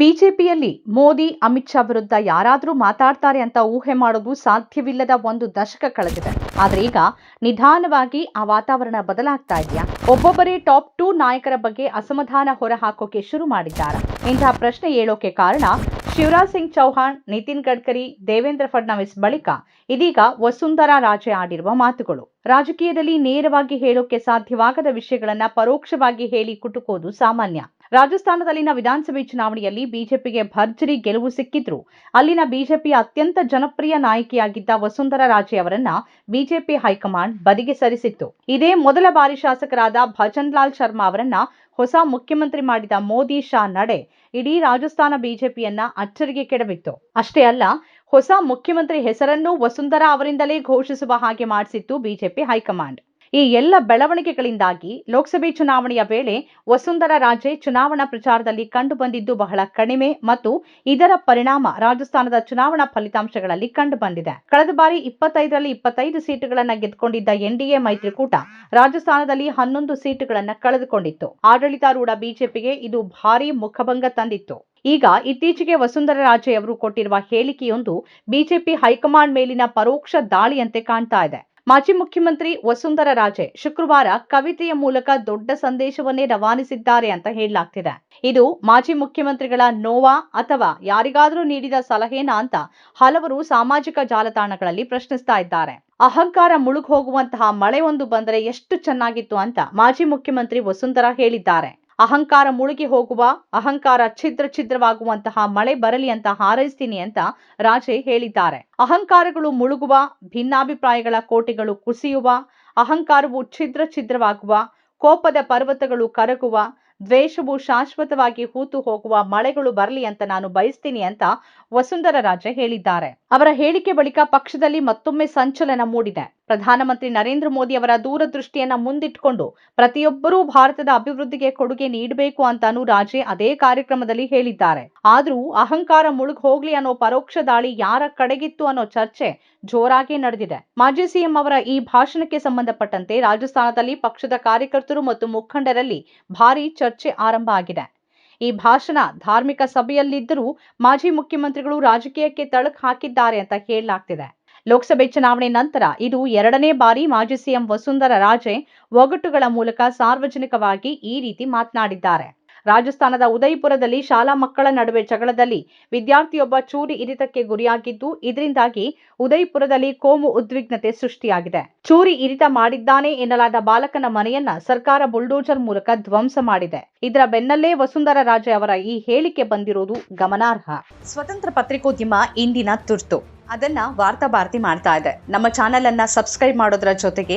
ಬಿಜೆಪಿಯಲ್ಲಿ ಮೋದಿ, ಅಮಿತ್ ಶಾ ವಿರುದ್ಧ ಯಾರಾದರೂ ಮಾತಾಡ್ತಾರೆ ಅಂತ ಊಹೆ ಮಾಡೋದು ಸಾಧ್ಯವಿಲ್ಲದ ಒಂದು ದಶಕ ಕಳೆದಿದೆ. ಆದರೆ ಈಗ ನಿಧಾನವಾಗಿ ಆ ವಾತಾವರಣ ಬದಲಾಗ್ತಾ ಇದೆಯಾ? ಒಬ್ಬೊಬ್ಬರೇ ಟಾಪ್ ಟೂ ನಾಯಕರ ಬಗ್ಗೆ ಅಸಮಾಧಾನ ಹೊರಹಾಕೋಕೆ ಶುರು ಮಾಡಿದ್ದಾರೆ? ಇಂತಹ ಪ್ರಶ್ನೆ ಏಳೋಕೆ ಕಾರಣ ಶಿವರಾಜ್ ಸಿಂಗ್ ಚೌಹಾಣ್, ನಿತಿನ್ ಗಡ್ಕರಿ, ದೇವೇಂದ್ರ ಫಡ್ನವಿಸ್ ಬಳಿಕ ಇದೀಗ ವಸುಂಧರಾ ರಾಜೆ ಆಡಿರುವ ಮಾತುಗಳು. ರಾಜಕೀಯದಲ್ಲಿ ನೇರವಾಗಿ ಹೇಳೋಕೆ ಸಾಧ್ಯವಾಗದ ವಿಷಯಗಳನ್ನ ಪರೋಕ್ಷವಾಗಿ ಹೇಳಿ ಕುಟುಕೋದು ಸಾಮಾನ್ಯ. ರಾಜಸ್ಥಾನದಲ್ಲಿನ ವಿಧಾನಸಭೆ ಚುನಾವಣೆಯಲ್ಲಿ ಬಿಜೆಪಿಗೆ ಭರ್ಜರಿ ಗೆಲುವು ಸಿಕ್ಕಿದ್ರು. ಅಲ್ಲಿನ ಬಿಜೆಪಿಯ ಅತ್ಯಂತ ಜನಪ್ರಿಯ ನಾಯಕಿಯಾಗಿದ್ದ ವಸುಂಧರಾ ರಾಜೆ ಅವರನ್ನ ಬಿಜೆಪಿ ಹೈಕಮಾಂಡ್ ಬದಿಗೆ ಸರಿಸಿತ್ತು. ಇದೇ ಮೊದಲ ಬಾರಿ ಶಾಸಕರಾದ ಭಜನ್ ಲಾಲ್ ಶರ್ಮಾ ಅವರನ್ನ ಹೊಸ ಮುಖ್ಯಮಂತ್ರಿ ಮಾಡಿದ ಮೋದಿ ಶಾ ನಡೆ ಇಡೀ ರಾಜಸ್ಥಾನ ಬಿಜೆಪಿಯನ್ನ ಅಚ್ಚರಿಗೆ ಕೆಡವಿತ್ತು. ಅಷ್ಟೇ ಅಲ್ಲ, ಹೊಸ ಮುಖ್ಯಮಂತ್ರಿ ಹೆಸರನ್ನು ವಸುಂಧರಾ ಅವರಿಂದಲೇ ಘೋಷಿಸುವ ಹಾಗೆ ಮಾಡಿಸಿತ್ತು ಬಿಜೆಪಿ ಹೈಕಮಾಂಡ್. ಈ ಎಲ್ಲ ಬೆಳವಣಿಗೆಗಳಿಂದಾಗಿ ಲೋಕಸಭೆ ಚುನಾವಣೆಯ ವೇಳೆ ವಸುಂಧರಾ ರಾಜೆ ಚುನಾವಣಾ ಪ್ರಚಾರದಲ್ಲಿ ಕಂಡುಬಂದಿದ್ದು ಬಹಳ ಕಡಿಮೆ ಮತ್ತು ಇದರ ಪರಿಣಾಮ ರಾಜಸ್ಥಾನದ ಚುನಾವಣಾ ಫಲಿತಾಂಶಗಳಲ್ಲಿ ಕಂಡುಬಂದಿದೆ ಕಳೆದ ಬಾರಿ ಇಪ್ಪತ್ತೈದರಲ್ಲಿ ಇಪ್ಪತ್ತೈದು ಸೀಟುಗಳನ್ನು ಗೆದ್ದುಕೊಂಡಿದ್ದ ಎನ್ಡಿಎ ಮೈತ್ರಿಕೂಟ ರಾಜಸ್ಥಾನದಲ್ಲಿ ಹನ್ನೊಂದು ಸೀಟುಗಳನ್ನು ಕಳೆದುಕೊಂಡಿತ್ತು. ಆಡಳಿತಾರೂಢ ಬಿಜೆಪಿಗೆ ಇದು ಭಾರೀ ಮುಖಭಂಗ ತಂದಿತ್ತು. ಈಗ ಇತ್ತೀಚೆಗೆ ವಸುಂಧರಾ ರಾಜೇ ಅವರು ಕೊಟ್ಟಿರುವ ಹೇಳಿಕೆಯೊಂದು ಬಿಜೆಪಿ ಹೈಕಮಾಂಡ್ ಮೇಲಿನ ಪರೋಕ್ಷ ದಾಳಿಯಂತೆ ಕಾಣ್ತಾ ಇದೆ. ಮಾಜಿ ಮುಖ್ಯಮಂತ್ರಿ ವಸುಂಧರಾ ರಾಜೆ ಶುಕ್ರವಾರ ಕವಿತೆಯ ಮೂಲಕ ದೊಡ್ಡ ಸಂದೇಶವನ್ನೇ ರವಾನಿಸಿದ್ದಾರೆ ಅಂತ ಹೇಳಲಾಗ್ತಿದೆ. ಇದು ಮಾಜಿ ಮುಖ್ಯಮಂತ್ರಿಗಳ ನೋವಾ ಅಥವಾ ಯಾರಿಗಾದರೂ ನೀಡಿದ ಸಲಹೆನಾ ಅಂತ ಹಲವರು ಸಾಮಾಜಿಕ ಜಾಲತಾಣಗಳಲ್ಲಿ ಪ್ರಶ್ನಿಸ್ತಾ ಇದ್ದಾರೆ. ಅಹಂಕಾರ ಮುಳುಗ್ ಹೋಗುವಂತಹ ಮಳೆ ಒಂದು ಬಂದರೆ ಎಷ್ಟು ಚೆನ್ನಾಗಿತ್ತು ಅಂತ ಮಾಜಿ ಮುಖ್ಯಮಂತ್ರಿ ವಸುಂಧರಾ ಹೇಳಿದ್ದಾರೆ. ಅಹಂಕಾರ ಮುಳುಗಿ ಹೋಗುವ, ಅಹಂಕಾರ ಛಿದ್ರ ಛಿದ್ರವಾಗುವಂತಹ ಮಳೆ ಬರಲಿ ಅಂತ ಹಾರೈಸ್ತೀನಿ ಅಂತ ರಾಜೆ ಹೇಳಿದ್ದಾರೆ. ಅಹಂಕಾರಗಳು ಮುಳುಗುವ, ಭಿನ್ನಾಭಿಪ್ರಾಯಗಳ ಕೋಟೆಗಳು ಕುಸಿಯುವ, ಅಹಂಕಾರವು ಛಿದ್ರ ಛಿದ್ರವಾಗುವ, ಕೋಪದ ಪರ್ವತಗಳು ಕರಗುವ, ದ್ವೇಷವು ಶಾಶ್ವತವಾಗಿ ಹೂತು ಹೋಗುವ ಮಳೆಗಳು ಬರಲಿ ಅಂತ ನಾನು ಬಯಸ್ತೀನಿ ಅಂತ ವಸುಂಧರ ರಾಜೆ ಹೇಳಿದ್ದಾರೆ. ಅವರ ಹೇಳಿಕೆ ಬಳಿಕ ಪಕ್ಷದಲ್ಲಿ ಮತ್ತೊಮ್ಮೆ ಸಂಚಲನ ಮೂಡಿದೆ. ಪ್ರಧಾನಮಂತ್ರಿ ನರೇಂದ್ರ ಮೋದಿ ಅವರ ದೂರದೃಷ್ಟಿಯನ್ನ ಮುಂದಿಟ್ಟುಕೊಂಡು ಪ್ರತಿಯೊಬ್ಬರೂ ಭಾರತದ ಅಭಿವೃದ್ಧಿಗೆ ಕೊಡುಗೆ ನೀಡಬೇಕು ಅಂತಾನು ರಾಜೆ ಅದೇ ಕಾರ್ಯಕ್ರಮದಲ್ಲಿ ಹೇಳಿದ್ದಾರೆ. ಆದ್ರೂ ಅಹಂಕಾರ ಮುಳುಗ್ ಹೋಗ್ಲಿ ಅನ್ನೋ ಪರೋಕ್ಷ ದಾಳಿ ಯಾರ ಕಡೆಗಿತ್ತು ಅನ್ನೋ ಚರ್ಚೆ ಜೋರಾಗಿ ನಡೆದಿದೆ. ಮಾಜಿ ಸಿಎಂ ಅವರ ಈ ಭಾಷಣಕ್ಕೆ ಸಂಬಂಧಪಟ್ಟಂತೆ ರಾಜಸ್ಥಾನದಲ್ಲಿ ಪಕ್ಷದ ಕಾರ್ಯಕರ್ತರು ಮತ್ತು ಮುಖಂಡರಲ್ಲಿ ಭಾರೀ ಚರ್ಚೆ ಆರಂಭ ಆಗಿದೆ. ಈ ಭಾಷಣ ಧಾರ್ಮಿಕ ಸಭೆಯಲ್ಲಿದ್ದರೂ ಮಾಜಿ ಮುಖ್ಯಮಂತ್ರಿಗಳು ರಾಜಕೀಯಕ್ಕೆ ತಳಕು ಹಾಕಿದ್ದಾರೆ ಅಂತ ಹೇಳಲಾಗ್ತಿದೆ. ಲೋಕಸಭೆ ಚುನಾವಣೆ ನಂತರ ಇದು ಎರಡನೇ ಬಾರಿ ಮಾಜಿ ಸಿಎಂ ವಸುಂಧರಾ ರಾಜೆ ಒಗಟುಗಳ ಮೂಲಕ ಸಾರ್ವಜನಿಕವಾಗಿ ಈ ರೀತಿ ಮಾತನಾಡಿದ್ದಾರೆ. ರಾಜಸ್ಥಾನದ ಉದಯಪುರದಲ್ಲಿ ಶಾಲಾ ಮಕ್ಕಳ ನಡುವೆ ಜಗಳದಲ್ಲಿ ವಿದ್ಯಾರ್ಥಿಯೊಬ್ಬ ಚೂರಿ ಇರಿತಕ್ಕೆ ಗುರಿಯಾಗಿದ್ದು, ಇದರಿಂದಾಗಿ ಉದಯಪುರದಲ್ಲಿ ಕೋಮು ಉದ್ವಿಗ್ನತೆ ಸೃಷ್ಟಿಯಾಗಿದೆ. ಚೂರಿ ಇರಿತ ಮಾಡಿದ್ದಾನೆ ಎನ್ನಲಾದ ಬಾಲಕನ ಮನೆಯನ್ನ ಸರ್ಕಾರ ಬುಲ್ಡೋಜರ್ ಮೂಲಕ ಧ್ವಂಸ ಮಾಡಿದೆ. ಇದರ ಬೆನ್ನಲ್ಲೇ ವಸುಂಧರ ರಾಜೆ ಅವರ ಈ ಹೇಳಿಕೆ ಬಂದಿರೋದು ಗಮನಾರ್ಹ. ಸ್ವತಂತ್ರ ಪತ್ರಿಕೋದ್ಯಮ ಇಂದಿನ ತುರ್ತು. ಅದನ್ನ ವಾರ್ತಾ ಭಾರತಿ ಮಾಡ್ತಾ ಇದೆ. ನಮ್ಮ ಚಾನೆಲ್ ಅನ್ನ ಸಬ್ಸ್ಕ್ರೈಬ್ ಮಾಡೋದ್ರ ಜೊತೆಗೆ